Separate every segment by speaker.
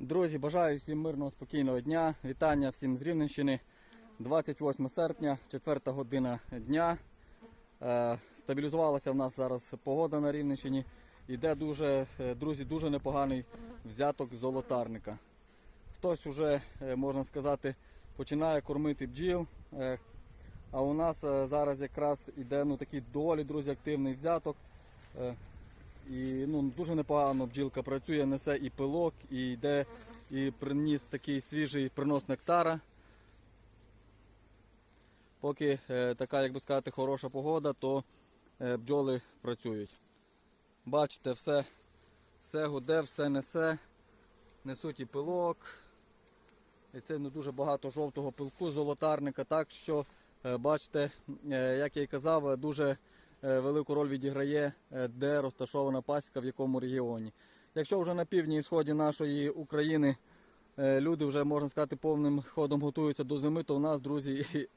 Speaker 1: Друзі, бажаю всім мирного, спокійного дня. Вітання всім з Рівненщини. 28 серпня, 4 година дня. Е, Стабілізувалася в нас зараз погода на Рівненщині. Іде дуже, е, друзі, дуже непоганий взяток золотарника. Хтось уже, е, можна сказати, починає кормити бджіл. А у нас зараз якраз іде ну, такий доволі, друзі, активний взяток. І ну, дуже непогано бджілка працює, несе і пилок, і йде, і приніс такий свіжий принос нектара. Поки е, така, як би сказати, хороша погода, то е, бджоли працюють. Бачите, все, все гуде, все несе, несуть і пилок. І це ну, дуже багато жовтого пилку, золотарника. Так що, е, бачите, е, як я і казав, дуже е, велику роль відіграє, е, де розташована пасіка, в якому регіоні. Якщо вже на півдні і сході нашої України е, люди вже, можна сказати, повним ходом готуються до зими, то у нас, друзі,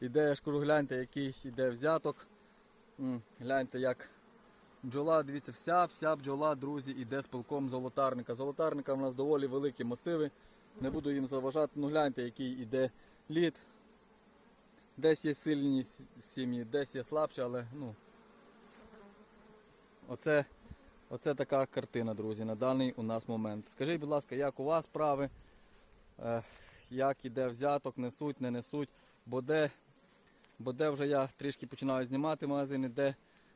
Speaker 1: іде, я кажу, гляньте, який іде взяток. Гляньте, як бджола, дивіться, вся вся бджола, друзі, іде з пилком золотарника. Золотарника в нас доволі великі масиви. Не буду їм заважати. Ну гляньте, який іде лід. Десь є сильні сім'ї, десь є слабші, але ну. Оце, оце така картина, друзі, на даний у нас момент. Скажіть, будь ласка, як у вас справи? Е, як іде взяток, несуть, не несуть, бо де, бо де вже я трішки починаю знімати магазини, де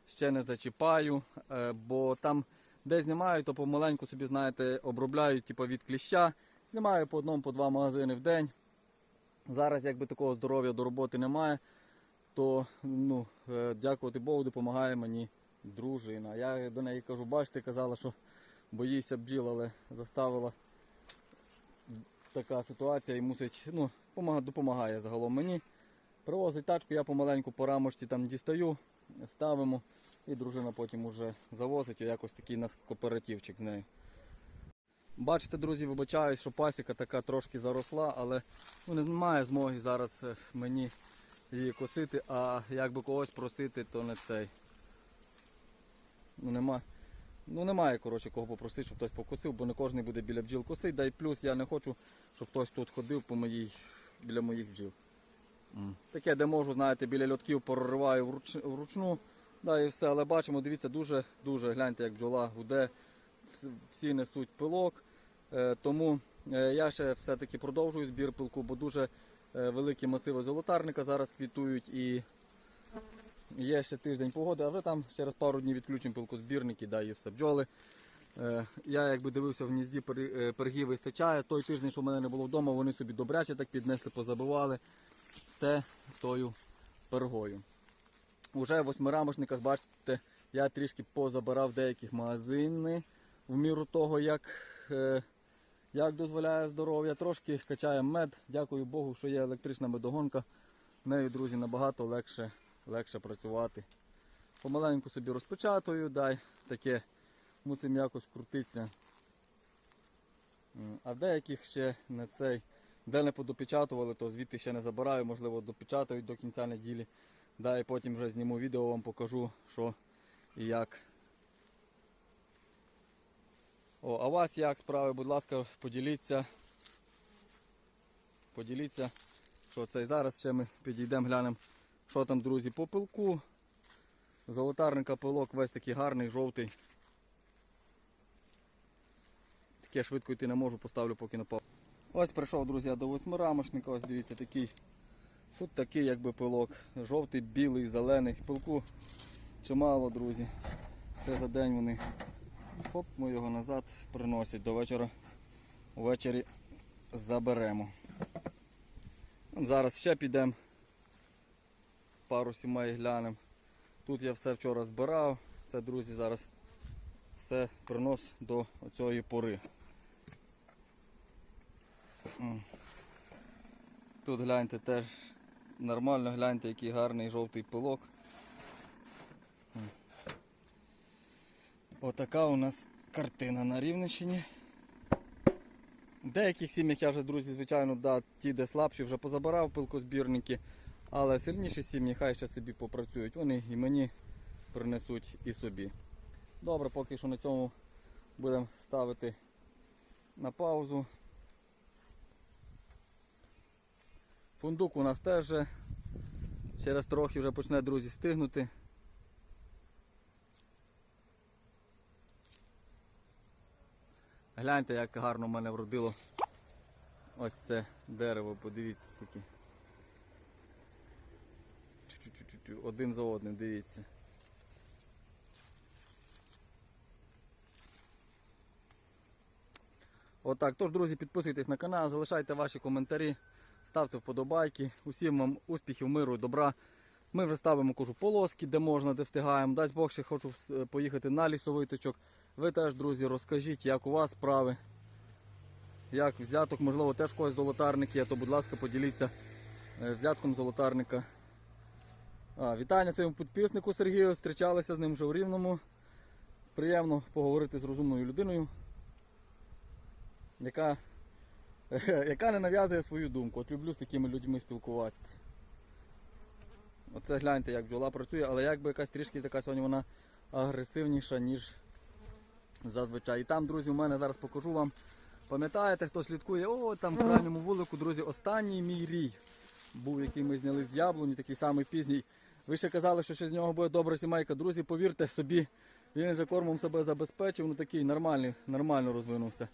Speaker 1: ще не зачіпаю, е, бо там, де знімаю, то помаленьку собі, знаєте, обробляю типу, від кліща. Знімаю по одному, по два магазини в день. Зараз, якби такого здоров'я до роботи немає, то ну, е, дякувати Богу, допомагає мені дружина. Я до неї кажу, бачите, казала, що боїшся бджіл, але заставила така ситуація і мусить, ну, допомагає загалом мені. Привозить тачку, я помаленьку по рамочці там дістаю, ставимо і дружина потім уже завозить, і якось такий нас кооперативчик з нею. Бачите, друзі, вибачаюсь, що пасіка така трошки заросла, але ну, немає змоги зараз е, мені її косити, а якби когось просити, то не цей. Ну, нема, ну немає коротше, кого попросити, щоб хтось покосив, бо не кожен буде біля бджіл косити. Да і плюс я не хочу, щоб хтось тут ходив по моїй, біля моїх бджіл. М. Таке, де можу, знаєте, біля льотків прориваю вруч, вручну. Да, і все, але бачимо, дивіться, дуже, дуже гляньте, як бджола гуде, всі несуть пилок. Е, тому е, я ще все-таки продовжую збір пилку, бо дуже е, великі масиви золотарника зараз квітують і є ще тиждень погоди, а вже там через пару днів відключимо пилкозбірники, да, і все бджоли. Я якби дивився в гнізді пер- пергів вистачає. Той тиждень, що в мене не було вдома, вони собі добряче так піднесли, позабивали все тою пергою. Уже в восьмирамошниках, бачите, я трішки позабирав деяких магазини в міру того, як, як дозволяє здоров'я. Трошки качає мед. Дякую Богу, що є електрична медогонка. Нею, друзі, набагато легше, легше працювати. Помаленьку собі розпечатую, дай таке мусимо якось крутитися. А в деяких ще не цей, де не подопечатували, то звідти ще не забираю, можливо, допечатають до кінця неділі. Да, і потім вже зніму відео, вам покажу, що і як. О, а у вас як справи, будь ласка, поділіться. Поділіться, що це і зараз ще ми підійдемо, глянемо, що там, друзі, по пилку. Золотарника пилок весь такий гарний, жовтий. Таке швидко йти не можу, поставлю поки на паузу. Ось прийшов, друзі, до восьмирамошника, ось дивіться, такий. Тут такий якби пилок. Жовтий, білий, зелений. Пилку чимало, друзі. Це за день вони. Хоп, ми його назад приносять до вечора. Ввечері заберемо. Зараз ще підемо. Пару сімей глянемо. Тут я все вчора збирав. Це, друзі, зараз все принос до цієї пори. Тут гляньте теж нормально, гляньте, який гарний жовтий пилок. Отака у нас картина на Рівненщині. Деяких сім'ях я вже, друзі, звичайно, да, ті, де слабші, вже позабирав пилкозбірники, але сильніші сім'ї хай ще собі попрацюють. Вони і мені принесуть і собі. Добре, поки що на цьому будемо ставити на паузу. Фундук у нас теж через трохи вже почне, друзі, стигнути. Гляньте, як гарно в мене вродило ось це дерево, подивіться скільки. Один за одним, дивіться. Отак. Тож, друзі, підписуйтесь на канал, залишайте ваші коментарі, ставте вподобайки. Усім вам успіхів, миру добра. Ми вже ставимо кажу, полоски, де можна, де встигаємо. Дасть Бог, ще хочу е, поїхати на лісовий точок. Ви теж, друзі, розкажіть, як у вас справи. Як взяток, можливо, теж в когось золотарник є, то будь ласка, поділіться е, взятком золотарника. А, вітання своєму підписнику Сергію. Зустрічалися з ним вже у Рівному. Приємно поговорити з розумною людиною, яка, яка не нав'язує свою думку. От люблю з такими людьми спілкуватися. Оце гляньте, як бджола працює, але якби якась трішки така сьогодні вона агресивніша, ніж зазвичай. І там, друзі, у мене зараз покажу вам. Пам'ятаєте, хто слідкує, о, там в крайньому вулику, друзі, останній мій рій був, який ми зняли з яблуні, такий самий пізній. Ви ще казали, що ще з нього буде добра сімейка. Друзі, повірте собі, він вже кормом себе забезпечив, ну такий нормальний, нормально розвинувся.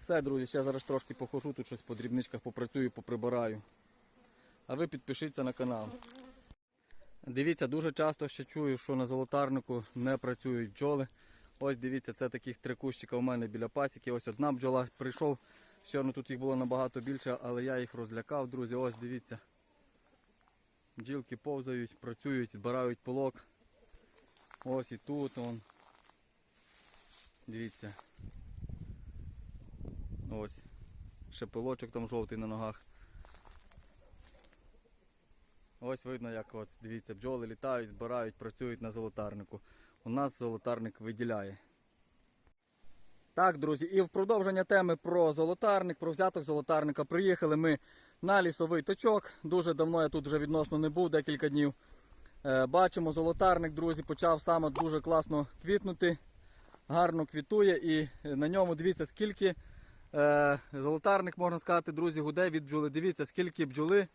Speaker 1: Все, друзі, ще зараз трошки похожу, тут щось по дрібничках попрацюю, поприбираю. А ви підпишіться на канал. Дивіться, дуже часто ще чую, що на золотарнику не працюють бджоли. Ось дивіться, це таких три кущика у мене біля пасіки. Ось одна бджола прийшов. Щойно тут їх було набагато більше, але я їх розлякав, друзі. Ось дивіться. Бджілки повзають, працюють, збирають полок. Ось і тут вон. Дивіться. Ось. Ще пилочок там жовтий на ногах. Ось видно, як от, дивіться, бджоли літають, збирають, працюють на золотарнику. У нас золотарник виділяє. Так, друзі, і в продовження теми про золотарник, про взяток золотарника приїхали ми на лісовий точок. Дуже давно я тут вже відносно не був, декілька днів. Е, бачимо, золотарник, друзі, почав саме дуже класно квітнути. Гарно квітує і на ньому дивіться, скільки е, золотарник, можна сказати, друзі, гуде від бджоли. Дивіться, скільки бджоли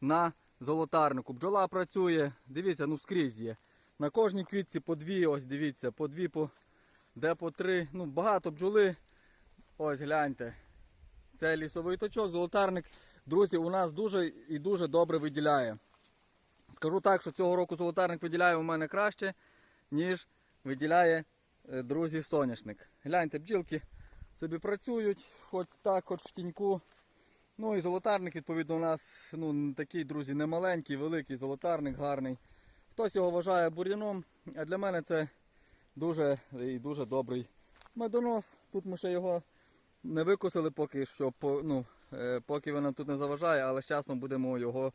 Speaker 1: на золотарнику. Бджола працює, дивіться, ну скрізь є. На кожній квітці по дві, ось дивіться, по дві, по, де по три. Ну, багато бджоли. Ось гляньте. Це лісовий точок, золотарник. Друзі, у нас дуже і дуже добре виділяє. Скажу так, що цього року золотарник виділяє у мене краще, ніж виділяє, е, друзі, соняшник. Гляньте, бджілки собі працюють, хоч так, хоч в тіньку. Ну і золотарник, відповідно, у нас ну, такий, друзі, не маленький, великий золотарник, гарний. Хтось його вважає бур'яном, а для мене це дуже і дуже добрий медонос. Тут ми ще його не викосили поки що, ну, е, поки він нам тут не заважає, але з часом будемо його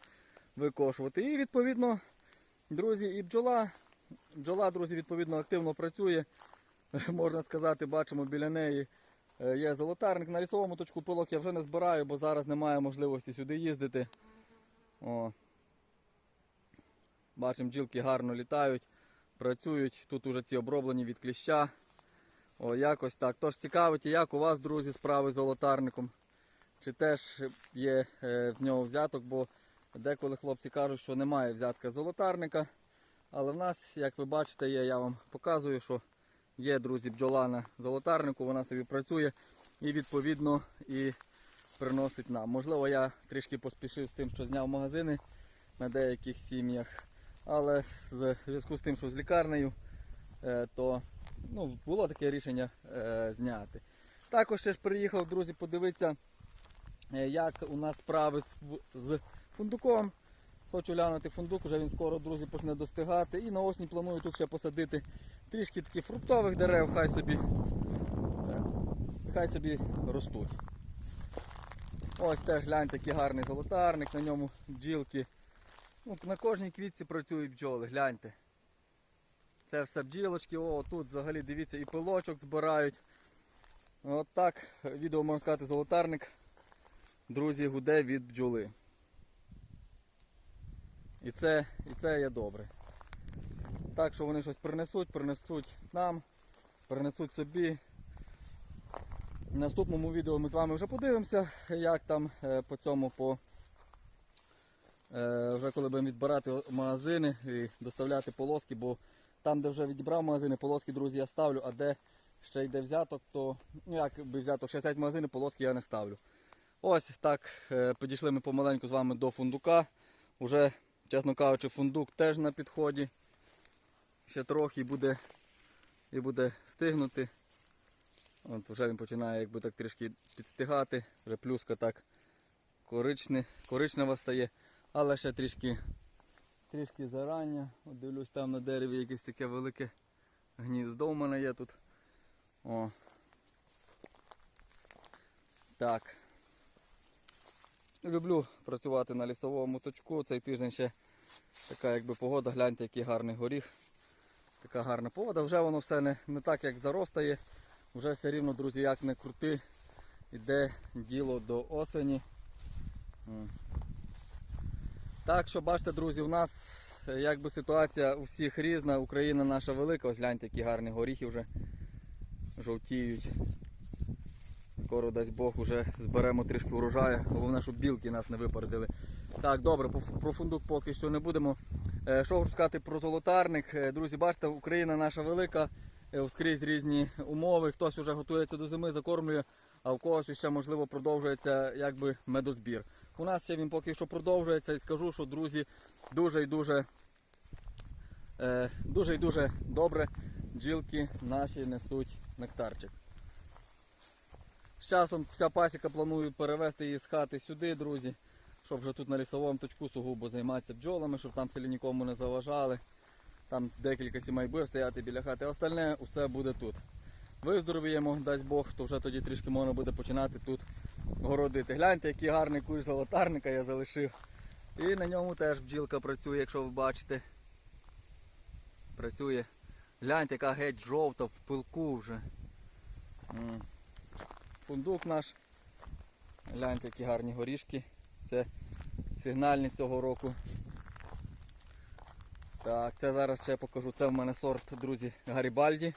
Speaker 1: викошувати. І відповідно, друзі, і бджола. Бджола, друзі, відповідно, активно працює. Можна сказати, бачимо біля неї е, є золотарник. На лісовому точку пилок я вже не збираю, бо зараз немає можливості сюди їздити. О. Бачимо, бджілки гарно літають, працюють. Тут уже ці оброблені від кліща. О, якось так. Тож цікавить, як у вас, друзі, справи з золотарником. Чи теж є е, в нього взяток, бо деколи хлопці кажуть, що немає взятка золотарника. Але в нас, як ви бачите, є, я вам показую, що є, друзі, бджола на золотарнику, вона собі працює і відповідно і приносить нам. Можливо, я трішки поспішив з тим, що зняв магазини на деяких сім'ях. Але в зв'язку з тим, що з лікарнею, е, то ну, було таке рішення е, зняти. Також ще ж приїхав, друзі, подивитися, е, як у нас справи з фундуком. Хочу глянути фундук, вже він скоро, друзі, почне достигати. І на осінь планую тут ще посадити трішки таких фруктових дерев, хай собі, е, хай собі ростуть. Ось теж гляньте, який гарний золотарник, на ньому бджілки. Ну, на кожній квітці працюють бджоли, гляньте. Це все бджілочки, о, тут взагалі дивіться і пилочок збирають. От так, відео можна сказати, золотарник. Друзі, гуде від бджоли. І це, і це є добре. Так що вони щось принесуть, принесуть нам, принесуть собі. В наступному відео ми з вами вже подивимося, як там е, по цьому по е, вже коли будемо відбирати магазини і доставляти полоски, бо там, де вже відібрав магазини, полоски, друзі, я ставлю, а де ще йде взяток, то ну як би взяток 60 магазинів, полоски я не ставлю. Ось так е, підійшли ми помаленьку з вами до фундука. Уже, чесно кажучи, фундук теж на підході. Ще трохи і буде, і буде стигнути. От вже він починає якби так трішки підстигати, вже плюска так коричне, коричнева стає, але ще трішки, трішки зарання. От дивлюсь там на дереві якесь таке велике гніздо в мене є тут. О. Так. Люблю працювати на лісовому точку. Цей тиждень ще така якби погода. Гляньте, який гарний горіх. Така гарна погода. Вже воно все не, не так, як заростає. Вже все рівно, друзі, як не крути. Іде діло до осені. Так що бачите, друзі, у нас е, якби ситуація у всіх різна. Україна наша велика. Ось гляньте, які гарні горіхи вже жовтіють. Скоро дасть Бог уже зберемо трішки урожаю. Головне, щоб білки нас не випередили. Так, добре, про фундук поки що не будемо. Е, Що хочу сказати про золотарник. Е, Друзі, бачите, Україна наша велика, е, скрізь різні умови. Хтось вже готується до зими, закормлює, а в когось ще можливо продовжується якби медозбір. У нас ще він поки що продовжується і скажу, що друзі дуже і дуже, дуже і дуже добре бджілки наші несуть нектарчик. З часом вся пасіка планую перевезти її з хати сюди, друзі, щоб вже тут на лісовому точку сугубо займатися бджолами, щоб там селі нікому не заважали. Там декілька сімей буде стояти біля хати, остальне усе буде тут. Виздоровіємо, дасть Бог, то вже тоді трішки можна буде починати тут городити. Гляньте, який гарний кущ золотарника я залишив. І на ньому теж бджілка працює, якщо ви бачите. Працює. Гляньте, яка геть жовта в пилку вже. Фундук наш. Гляньте, які гарні горішки. Це сигнальні цього року. Так, це зараз ще покажу. Це в мене сорт, друзі, Гарібальді.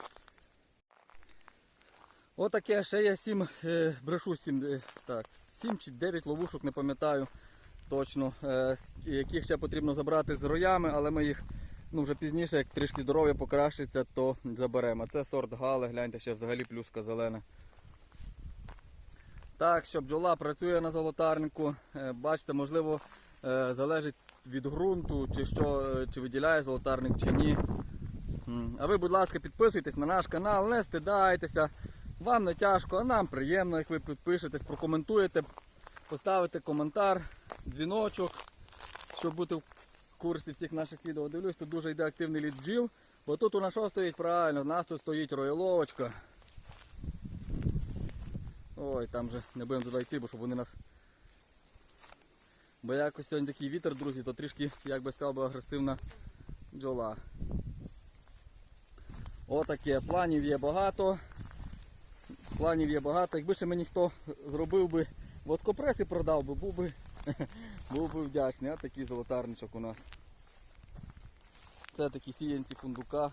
Speaker 1: Отаке ще є 7, е, брешу 7, е, так, 7 чи 9 ловушок, не пам'ятаю точно, е, яких ще потрібно забрати з роями, але ми їх ну, вже пізніше, як трішки здоров'я покращиться, то заберемо. Це сорт Гале, гляньте, ще взагалі плюска зелена. Так, що бджола працює на золотарнику. Е, Бачите, можливо, е, залежить від ґрунту, чи що, е, чи виділяє золотарник, чи ні. А ви, будь ласка, підписуйтесь на наш канал, не стидайтеся. Вам не тяжко, а нам приємно, як ви підпишетесь, прокоментуєте, поставите коментар, дзвіночок, щоб бути в курсі всіх наших відео. Дивлюсь, тут дуже йде активний лід бджіл. Бо тут у нас що стоїть правильно, у нас тут стоїть рояловочка. Ой, там же не будемо туди йти, бо щоб вони нас. Бо якось сьогодні такий вітер, друзі, то трішки, як би сказав, агресивна бджола. Отаке. Планів є багато. Планів є багато. Якби ще мені хто зробив би водкопрес і продав би, був би, був би вдячний. Ось такий золотарничок у нас. Це такі сіянці фундука.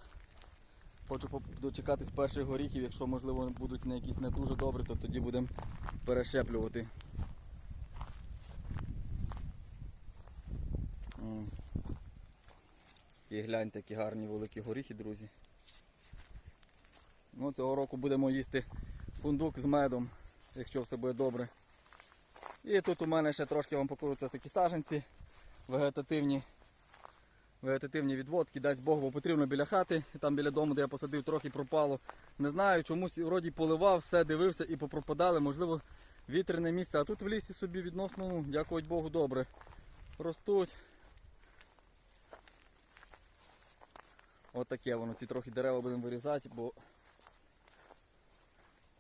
Speaker 1: Хочу дочекатись перших горіхів, якщо можливо будуть не якісь не дуже добрі, то тоді будемо перещеплювати. І гляньте, які гарні великі горіхи, друзі. Ну, цього року будемо їсти фундук з медом, якщо все буде добре. І тут у мене ще трошки вам покажу такі саженці вегетативні. Вегетативні відводки, дасть Бог, бо потрібно біля хати, там біля дому, де я посадив, трохи пропало. Не знаю, чомусь вроді поливав, все дивився і попропадали, можливо, вітряне місце. А тут в лісі собі відносно, ну, дякувати Богу, добре. Ростуть. От таке воно, ці трохи дерева будемо вирізати, бо,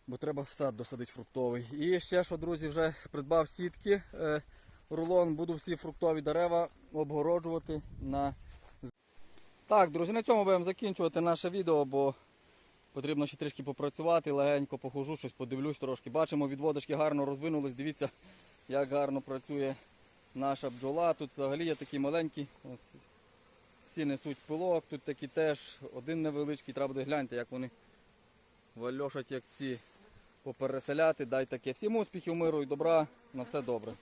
Speaker 1: бо треба в сад досадити фруктовий. І ще що, друзі, вже придбав сітки. Е, рулон, буду всі фруктові дерева обгороджувати на так, друзі, на цьому будемо закінчувати наше відео, бо потрібно ще трішки попрацювати, легенько похожу, щось подивлюсь трошки. Бачимо, відводочки гарно розвинулись. Дивіться, як гарно працює наша бджола. Тут взагалі є такі маленькі. От, всі несуть пилок, тут такі теж один невеличкий, треба буде гляньте, як вони вальошать, як ці. попереселяти, дай таке. Всім успіхів, миру і добра, на все добре.